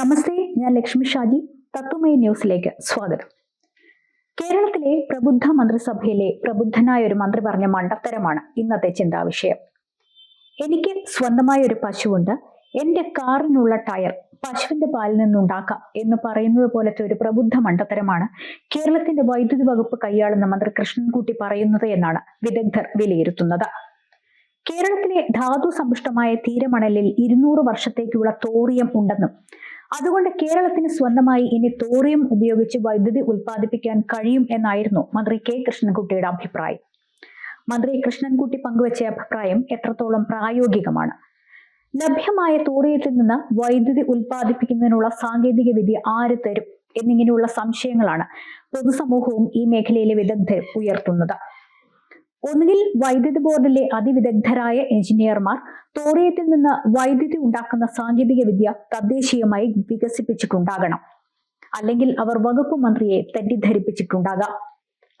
നമസ്തേ ഞാൻ ലക്ഷ്മി ഷാജി തത്വമയ ന്യൂസിലേക്ക് സ്വാഗതം. കേരളത്തിലെ പ്രബുദ്ധ മന്ത്രിസഭയിലെ പ്രബുദ്ധനായ ഒരു മന്ത്രി പറഞ്ഞ മണ്ടത്തരമാണ് ഇന്നത്തെ ചിന്താവിഷയം. എനിക്ക് സ്വന്തമായ ഒരു പശുവുണ്ട്. എന്റെ കാറിനുള്ള ടയർ പശുവിന്റെ പാലിൽ നിന്നുണ്ടാക്കാം എന്ന് പറയുന്നത് പോലത്തെ ഒരു പ്രബുദ്ധ മണ്ടത്തരമാണ് കേരളത്തിന്റെ വൈദ്യുതി വകുപ്പ് കൈയാളുന്ന മന്ത്രി കൃഷ്ണൻകുട്ടി പറയുന്നത് എന്നാണ് വിദഗ്ധർ വിലയിരുത്തുന്നത്. കേരളത്തിലെ ധാതു സമ്പുഷ്ടമായ തീരമണലിൽ ഇരുന്നൂറ് വർഷത്തേക്കുള്ള തോറിയം ഉണ്ടെന്നും അതുകൊണ്ട് കേരളത്തിന് സ്വന്തമായി ഇനി തോറിയം ഉപയോഗിച്ച് വൈദ്യുതി ഉൽപ്പാദിപ്പിക്കാൻ കഴിയും എന്നായിരുന്നു മന്ത്രി കെ കൃഷ്ണൻകുട്ടിയുടെ അഭിപ്രായം. മന്ത്രി കൃഷ്ണൻകുട്ടി പങ്കുവച്ച അഭിപ്രായം എത്രത്തോളം പ്രായോഗികമാണ്? ലഭ്യമായ തോറിയത്തിൽ നിന്ന് വൈദ്യുതി ഉൽപ്പാദിപ്പിക്കുന്നതിനുള്ള സാങ്കേതിക വിദ്യ ആര് തരും എന്നിങ്ങനെയുള്ള സംശയങ്ങളാണ് പൊതുസമൂഹവും ഈ മേഖലയിലെ വിദഗ്ധർ ഉയർത്തുന്നത്. ഒന്നുകിൽ വൈദ്യുതി ബോർഡിലെ അതിവിദഗ്ധരായ എഞ്ചിനീയർമാർ തോറിയത്തിൽ നിന്ന് വൈദ്യുതി ഉണ്ടാക്കുന്ന സാങ്കേതിക വിദ്യ തദ്ദേശീയമായി വികസിപ്പിച്ചിട്ടുണ്ടാകണം. അല്ലെങ്കിൽ അവർ വകുപ്പ് മന്ത്രിയെ തെറ്റിദ്ധരിപ്പിച്ചിട്ടുണ്ടാകാം.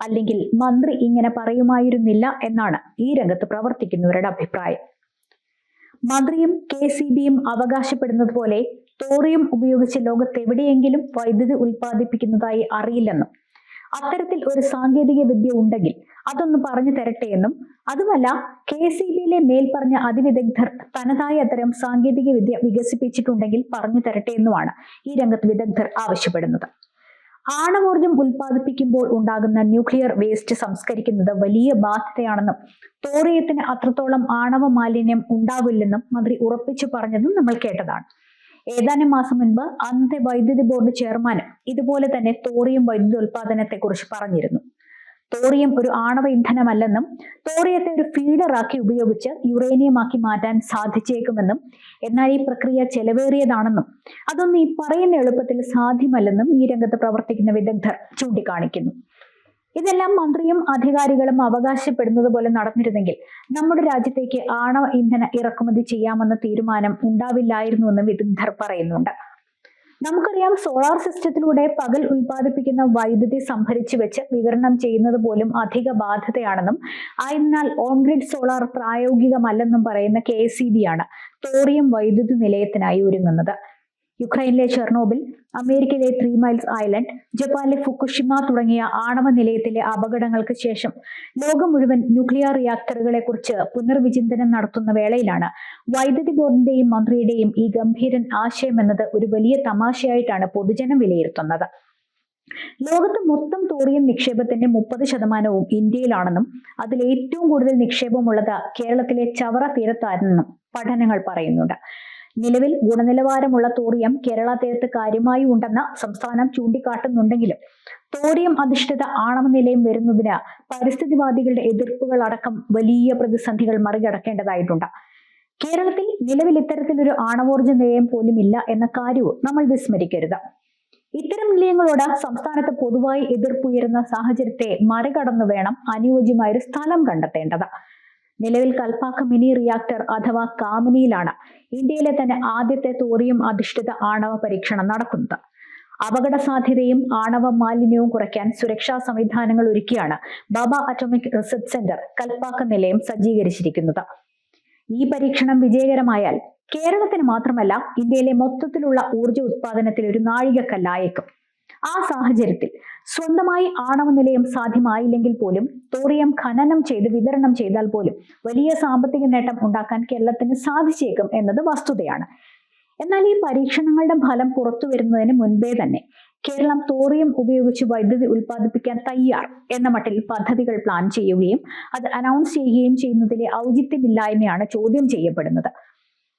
അല്ലെങ്കിൽ മന്ത്രി ഇങ്ങനെ പറയുമായിരുന്നില്ല എന്നാണ് ഈ രംഗത്ത് പ്രവർത്തിക്കുന്നവരുടെ അഭിപ്രായം. മന്ത്രിയും കെ സി ബിയും അവകാശപ്പെടുന്നത് പോലെ തോറിയം ഉപയോഗിച്ച് ലോകത്തെവിടെയെങ്കിലും വൈദ്യുതി ഉൽപ്പാദിപ്പിക്കുന്നതായി അറിയില്ലെന്നും അത്തരത്തിൽ ഒരു സാങ്കേതിക വിദ്യ ഉണ്ടെങ്കിൽ അതൊന്ന് പറഞ്ഞു തരട്ടെ എന്നും. അതുമല്ല കെ സി ബിയിലെ മേൽപ്പറഞ്ഞ അതിവിദഗ്ധർ തനതായ അത്തരം സാങ്കേതിക വിദ്യ വികസിപ്പിച്ചിട്ടുണ്ടെങ്കിൽ പറഞ്ഞു തരട്ടെ എന്നുമാണ് ഈ രംഗത്ത് വിദഗ്ധർ ആവശ്യപ്പെടുന്നത്. ആണവോർജം ഉൽപ്പാദിപ്പിക്കുമ്പോൾ ഉണ്ടാകുന്ന ന്യൂക്ലിയർ വേസ്റ്റ് സംസ്കരിക്കുന്നത് വലിയ ബാധ്യതയാണെന്നും തോറിയത്തിന് അത്രത്തോളം ആണവ മാലിന്യം ഉണ്ടാവില്ലെന്നും മന്ത്രി ഉറപ്പിച്ചു പറഞ്ഞതും നമ്മൾ കേട്ടതാണ്. ഏതാനും മാസം മുൻപ് അന്നത്തെ വൈദ്യുതി ബോർഡ് ചെയർമാനും ഇതുപോലെ തന്നെ തോറിയം വൈദ്യുതി ഉൽപാദനത്തെ കുറിച്ച് പറഞ്ഞിരുന്നു. തോറിയം ഒരു ആണവ ഇന്ധനമല്ലെന്നും തോറിയത്തെ ഒരു ഫീഡറാക്കി ഉപയോഗിച്ച് യുറേനിയമാക്കി മാറ്റാൻ സാധിച്ചേക്കുമെന്നും എന്നാൽ ഈ പ്രക്രിയ ചെലവേറിയതാണെന്നും അതൊന്നും ഈ പറയുന്ന എളുപ്പത്തിൽ സാധ്യമല്ലെന്നും ഈ രംഗത്ത് പ്രവർത്തിക്കുന്ന വിദഗ്ധർ ചൂണ്ടിക്കാണിക്കുന്നു. ഇതെല്ലാം മന്ത്രിയും അധികാരികളും അവകാശപ്പെടുന്നത് പോലെ നടന്നിരുന്നെങ്കിൽ നമ്മുടെ രാജ്യത്തേക്ക് ആണവ ഇന്ധന ഇറക്കുമതി ചെയ്യാമെന്ന തീരുമാനം ഉണ്ടാവില്ലായിരുന്നുവെന്നും വിദഗ്ധർ പറയുന്നുണ്ട്. നമുക്കറിയാം സോളാർ സിസ്റ്റത്തിലൂടെ പകൽ ഉൽപ്പാദിപ്പിക്കുന്ന വൈദ്യുതി സംഭരിച്ചു വെച്ച് വിതരണം ചെയ്യുന്നത് പോലും അധിക ബാധ്യതയാണെന്നും ആയതിനാൽ ഓൺഗ്രിഡ് സോളാർ പ്രായോഗികമല്ലെന്നും പറയുന്ന കെ ആണ് തോറിയം വൈദ്യുതി നിലയത്തിനായി ഒരുങ്ങുന്നത്. യുക്രൈനിലെ ചെർണോബിൽ അമേരിക്കയിലെ ത്രീ മൈൽസ് ഐലൻഡ് ജപ്പാനിലെ ഫുക്കുഷിമ തുടങ്ങിയ ആണവ നിലയത്തിലെ അപകടങ്ങൾക്ക് ശേഷം ലോകം മുഴുവൻ ന്യൂക്ലിയർ റിയാക്ടറുകളെ കുറിച്ച് പുനർവിചിന്തനം നടത്തുന്ന വേളയിലാണ് വൈദ്യുതി ബോർഡിന്റെയും മന്ത്രിയുടെയും ഈ ഗംഭീരൻ ആശയം എന്നത് ഒരു വലിയ തമാശയായിട്ടാണ് പൊതുജനം വിലയിരുത്തുന്നത്. ലോകത്ത് മൊത്തം തോറിയം നിക്ഷേപത്തിന്റെ മുപ്പത് ശതമാനവും ഇന്ത്യയിലാണെന്നും അതിൽ ഏറ്റവും കൂടുതൽ നിക്ഷേപമുള്ളത് കേരളത്തിലെ ചവറ തീരത്താണെന്നും പഠനങ്ങൾ പറയുന്നുണ്ട്. നിലവിൽ ഗുണനിലവാരമുള്ള തോറിയം കേരള തീരത്ത് കാര്യമായി ഉണ്ടെന്ന് സംസ്ഥാനം ചൂണ്ടിക്കാട്ടുന്നുണ്ടെങ്കിലും തോറിയം അധിഷ്ഠിത ആണവ നിലയം വരുന്നതിന് പരിസ്ഥിതിവാദികളുടെ എതിർപ്പുകൾ അടക്കം വലിയ പ്രതിസന്ധികൾ മറികടക്കേണ്ടതായിട്ടുണ്ട്. കേരളത്തിൽ നിലവിൽ ഇത്തരത്തിലൊരു ആണവോർജ നിലയം പോലും ഇല്ല എന്ന കാര്യവും നമ്മൾ വിസ്മരിക്കരുത്. ഇത്തരം നിലയങ്ങളോട് സംസ്ഥാനത്ത് പൊതുവായി എതിർപ്പുയരുന്ന സാഹചര്യത്തെ മറികടന്നു വേണം അനുയോജ്യമായ ഒരു സ്ഥലം കണ്ടെത്തേണ്ടത്. നിലവിൽ കൽപ്പാക്ക മിനി റിയാക്ടർ അഥവാ കാമിനിയിലാണ്. ഇന്ത്യയിലെ തന്നെ ആദ്യത്തെ തോറിയം അധിഷ്ഠിത ആണവ പരീക്ഷണം നടക്കുന്നത് അപകട സാധ്യതയും ആണവ മാലിന്യവും കുറയ്ക്കാൻ സുരക്ഷാ സംവിധാനങ്ങൾ ഒരുക്കിയാണ് ബാബ അറ്റോമിക് റിസർച്ച് സെന്റർ കൽപ്പാക്ക നിലയം സജ്ജീകരിച്ചിരിക്കുന്നത്. ഈ പരീക്ഷണം വിജയകരമായാൽ കേരളത്തിന് മാത്രമല്ല ഇന്ത്യയിലെ മൊത്തത്തിലുള്ള ഊർജ ഉത്പാദനത്തിൽ ഒരു നാഴികക്കല്ലായേക്കും. ആ സാഹചര്യത്തിൽ സ്വന്തമായി ആണവ നിലയം സാധ്യമായില്ലെങ്കിൽ പോലും തോറിയം ഖനനം ചെയ്ത് വിതരണം ചെയ്താൽ പോലും വലിയ സാമ്പത്തിക നേട്ടം ഉണ്ടാക്കാൻ കേരളത്തിന് സാധിച്ചേക്കും എന്നത് വസ്തുതയാണ്. എന്നാൽ ഈ പരീക്ഷണങ്ങളുടെ ഫലം പുറത്തു വരുന്നതിന് മുൻപേ തന്നെ കേരളം തോറിയം ഉപയോഗിച്ച് വൈദ്യുതി ഉൽപ്പാദിപ്പിക്കാൻ തയ്യാർ എന്ന മട്ടിൽ പദ്ധതികൾ പ്ലാൻ ചെയ്യുകയും അത് അനൗൺസ് ചെയ്യുകയും ചെയ്യുന്നതിലെ ഔചിത്യമില്ലായ്മയാണ് ചോദ്യം ചെയ്യപ്പെടുന്നത്.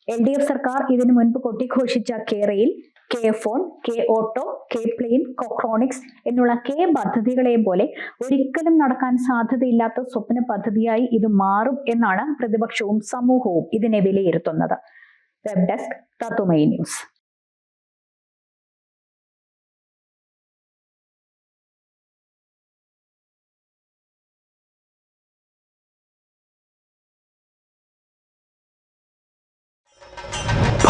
എൽ ഡി എഫ് സർക്കാർ ഇതിനു മുൻപ് കൊട്ടിഘോഷിച്ച കേരയിൽ K phone K auto K plain കൊക്രോണിക്സ് എന്നുള്ള കെ പദ്ധതികളെ പോലെ ഒരിക്കലും നടക്കാൻ സാധ്യതയില്ലാത്ത സ്വപ്ന പദ്ധതിയായി ഇത് മാറും എന്നാണ് പ്രതിപക്ഷവും സമൂഹവും ഇതിനെ വിലയിരുത്തുന്നത്. വെബ് ഡെസ്ക് തത്തുമൈ ന്യൂസ്